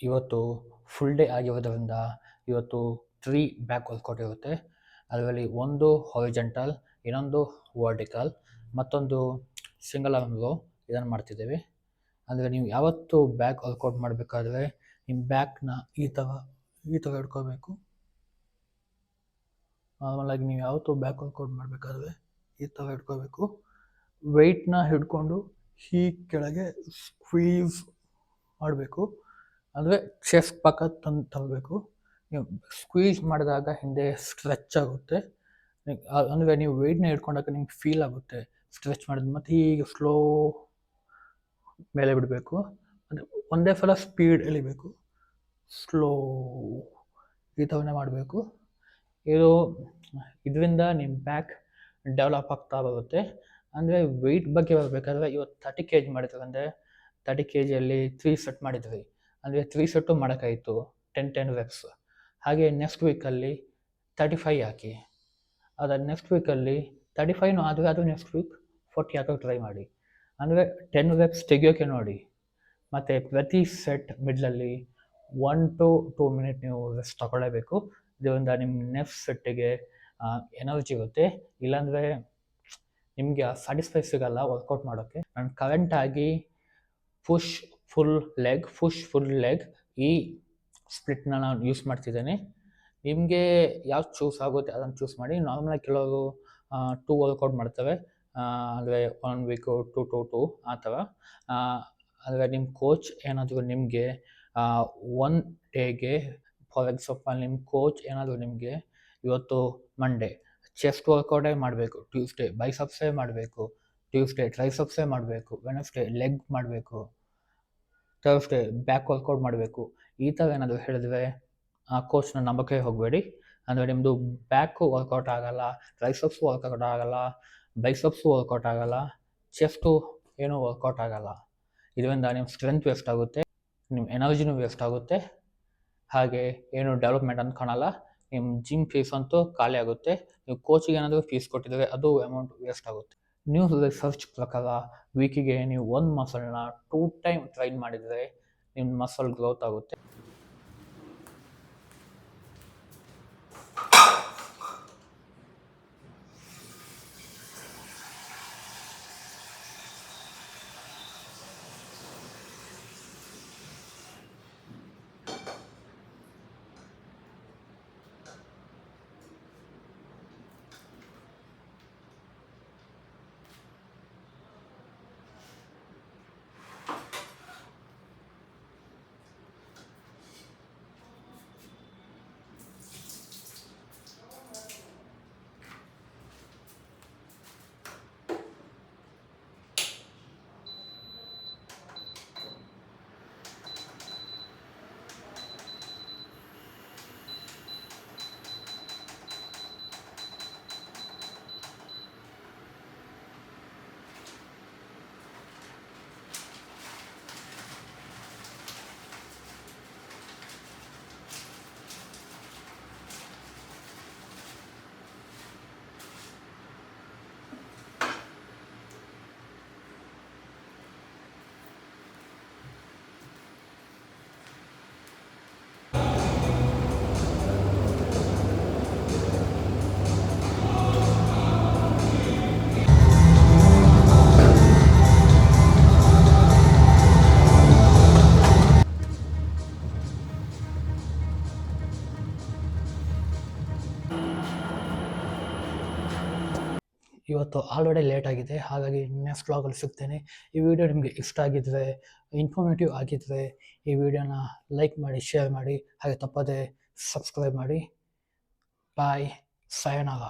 ಇವತ್ತು full day ಆಗಿರೋದ್ರಿಂದ ಇವತ್ತು ತ್ರೀ ಬ್ಯಾಕ್ ವರ್ಕೌಟ್ ಇರುತ್ತೆ. ಅದರಲ್ಲಿ ಒಂದು ಹಾರಿಜೆಂಟಲ್ ಇನ್ನೊಂದು ವರ್ಟಿಕಲ್ ಮತ್ತೊಂದು ಸಿಂಗಲ್ ಲೋ ಇದನ್ನು ಮಾಡ್ತಿದ್ದೇವೆ. ಅಂದರೆ ನೀವು ಯಾವತ್ತು ಬ್ಯಾಕ್ ವರ್ಕೌಟ್ ಮಾಡಬೇಕಾದ್ರೆ ನಿಮ್ಮ ಬ್ಯಾಕ್ನ ಈ ಥರ ಈ ಥರ ಹಿಡ್ಕೋಬೇಕು ನಾರ್ಮಲಾಗಿ ನೀವು ಯಾವತ್ತು ಬ್ಯಾಕ್ ವರ್ಕೌಟ್ ಮಾಡಬೇಕಾದ್ರೆ ಈ ಥರ ಇಟ್ಕೋಬೇಕು. ವೆಯ್ಟ್ನ ಹಿಡ್ಕೊಂಡು ಹೀ ಕೆಳಗೆ ಸ್ಕ್ವೀಸ್ ಮಾಡಬೇಕು. ಅಂದರೆ ಚೆಸ್ಟ್ ಪಕ್ಕ ತಂದು ತರಬೇಕು. ನೀವು ಸ್ಕ್ವೀಸ್ ಮಾಡಿದಾಗ ಹಿಂದೆ ಸ್ಟ್ರೆಚ್ ಆಗುತ್ತೆ. ಅಂದರೆ ನೀವು ವೆಯ್ಟ್ನ ಹಿಡ್ಕೊಂಡಾಗ ನಿಮ್ಗೆ ಫೀಲ್ ಆಗುತ್ತೆ. ಸ್ಟ್ರೆಚ್ ಮಾಡಿದ ಮತ್ತು ಹೀಗೆ ಸ್ಲೋ ಮೇಲೆ ಬಿಡಬೇಕು. ಅಂದರೆ ಒಂದೇ ಸಲ ಸ್ಪೀಡ್ ಎಳಿಬೇಕು. ಸ್ಲೋ ಈ ಥರನೇ ಮಾಡಬೇಕು. ಇದು ಇದರಿಂದ ನಿಮ್ಮ ಬ್ಯಾಕ್ ಡೆವಲಪ್ ಆಗ್ತಾ ಬರುತ್ತೆ. ಅಂದರೆ ವೆಯ್ಟ್ ಬಗ್ಗೆ ಬರಬೇಕಾದ್ರೆ ಇವತ್ತು ತರ್ಟಿ ಕೆ ಜಿ ಮಾಡಿದ್ವಿ ಅಂದರೆ ತರ್ಟಿ ಕೆ ಜಿಯಲ್ಲಿ ತ್ರೀ ಸೆಟ್ ಮಾಡಿದ್ವಿ ಅಂದರೆ ತ್ರೀ ಸೆಟ್ಟು ಮಾಡೋಕ್ಕಾಯಿತು ಟೆನ್ ಟೆನ್ ವೆಬ್ಸ್ ಹಾಗೆ ನೆಕ್ಸ್ಟ್ ವೀಕಲ್ಲಿ ತರ್ಟಿ ಫೈ ಹಾಕಿ. ಅದಾದ ನೆಕ್ಸ್ಟ್ ವೀಕಲ್ಲಿ ತರ್ಟಿ ಫೈವ್ನು ಆದರೆ ಅದು ನೆಕ್ಸ್ಟ್ ವೀಕ್ ಫೋರ್ಟಿ ಹಾಕೋಕ್ಕೆ ಟ್ರೈ ಮಾಡಿ. ಅಂದರೆ ಟೆನ್ ವೆಬ್ಸ್ ತೆಗಿಯೋಕೆ ನೋಡಿ. ಮತ್ತು ಪ್ರತಿ ಸೆಟ್ ಮಿಡ್ಲಲ್ಲಿ ಒನ್ ಟು ಟೂ ಮಿನಿಟ್ ನೀವು ರೆಸ್ಟ್ ತಗೊಳ್ಳೇಬೇಕು. ಇದರಿಂದ ನಿಮ್ಮ ನೆಕ್ಸ್ಟ್ ಸೆಟ್ಟಿಗೆ ಎನರ್ಜಿ ಇರುತ್ತೆ. ಇಲ್ಲಾಂದರೆ ನಿಮಗೆ ಸ್ಯಾಟಿಸ್ಫೈ ಸಿಗಲ್ಲ ವರ್ಕೌಟ್ ಮಾಡೋಕ್ಕೆ ನಾನು ಕರೆಂಟಾಗಿ push pull leg push pull leg ಈ ಸ್ಪ್ಲಿಟ್ನ ನಾನು ಯೂಸ್ ಮಾಡ್ತಿದ್ದೇನೆ. ನಿಮಗೆ ಯಾವ್ದು ಚೂಸ್ ಆಗುತ್ತೆ ಅದನ್ನು ಚೂಸ್ ಮಾಡಿ. ನಾರ್ಮಲಾಗಿ ಕೆಲವರು ಟೂ ವರ್ಕೌಟ್ ಮಾಡ್ತವೆ. ಅಂದರೆ one week two to two ಆ ಥರ. ಅಂದರೆ ನಿಮ್ಮ ಕೋಚ್ ಏನಾದರೂ ನಿಮಗೆ ಒನ್ ಡೇಗೆ ಫಾರ್ ಎಕ್ಸಾಂಪಲ್ ನಿಮ್ಮ ಕೋಚ್ ಏನಾದರೂ ನಿಮಗೆ ಇವತ್ತು ಮಂಡೇ ಚೆಸ್ಟ್ ವರ್ಕೌಟೇ ಮಾಡಬೇಕು ಟ್ಯೂಸ್ಡೇ ಬೈಸಪ್ಸೇ ಮಾಡಬೇಕು ಟ್ಯೂಸ್ಡೇ ಟ್ರೈಸಪ್ಸೇ ಮಾಡಬೇಕು ವೆನಸ್ಡೇ ಲೆಗ್ ಮಾಡಬೇಕು. ಥರ್ಸ್ಡೇ ಬ್ಯಾಕ್ ವರ್ಕೌಟ್ ಮಾಡಬೇಕು. ಈ ಥರ ಏನಾದರೂ ಹೇಳಿದ್ರೆ, ಆ ಕೋಚ್ನ ನಂಬಕ್ಕೆ ಹೋಗಬೇಡಿ. ಅಂದರೆ ನಿಮ್ಮದು ಬ್ಯಾಕು ವರ್ಕೌಟ್ ಆಗಲ್ಲ ಟ್ರೈಸಪ್ಸು ವರ್ಕೌಟ್ ಆಗೋಲ್ಲ ಬೈಸಪ್ಸು ವರ್ಕೌಟ್ ಆಗೋಲ್ಲ ಚೆಸ್ಟು ಏನೂ ವರ್ಕೌಟ್ ಆಗೋಲ್ಲ. ಇದರಿಂದ ನಿಮ್ಮ ಸ್ಟ್ರೆಂತ್ ವೇಸ್ಟ್ ಆಗುತ್ತೆ ನಿಮ್ಮ ಎನರ್ಜಿನೂ ವೇಸ್ಟ್ ಆಗುತ್ತೆ. ಹಾಗೆ ಏನು ಡೆವಲಪ್ಮೆಂಟ್ ಅಂತ ಕಾಣಲ್ಲ. ನಿಮ್ಮ ಜಿಮ್ ಫೀಸ್ ಅಂತೂ ಖಾಲಿ ಆಗುತ್ತೆ. ನೀವು ಕೋಚಿಗೆ ಏನಾದರೂ ಫೀಸ್ ಕೊಟ್ಟಿದ್ರೆ ಅದು ಅಮೌಂಟ್ ವೇಸ್ಟ್ ಆಗುತ್ತೆ. ನ್ಯೂಸ್ ರಿಸರ್ಚ್ ಪ್ರಕಾರ ವೀಕಿಗೆ ನೀವು ಒಂದು ಮಸಲ್ನ ಟೂ ಟೈಮ್ ಟ್ರೈನ್ ಮಾಡಿದರೆ ನಿಮ್ಮ ಮಸಲ್ ಗ್ರೋತ್ ಆಗುತ್ತೆ. ಇವತ್ತು ಆಲ್ರೆಡಿ ಲೇಟ್ ಆಗಿದೆ, ಹಾಗಾಗಿ ನೆಕ್ಸ್ಟ್ ವ್ಲಾಗಲ್ಲಿ ಸಿಗ್ತೇನೆ. ಈ ವಿಡಿಯೋ ನಿಮಗೆ ಇಷ್ಟ ಆಗಿದ್ರೆ ಇನ್ಫಾರ್ಮೇಟಿವ್ ಆಗಿದ್ದರೆ ಈ ವಿಡಿಯೋನ ಲೈಕ್ ಮಾಡಿ ಶೇರ್ ಮಾಡಿ, ಹಾಗೆ ತಪ್ಪದೆ ಸಬ್ಸ್ಕ್ರೈಬ್ ಮಾಡಿ. ಬಾಯ್ ಸಯನಾಗ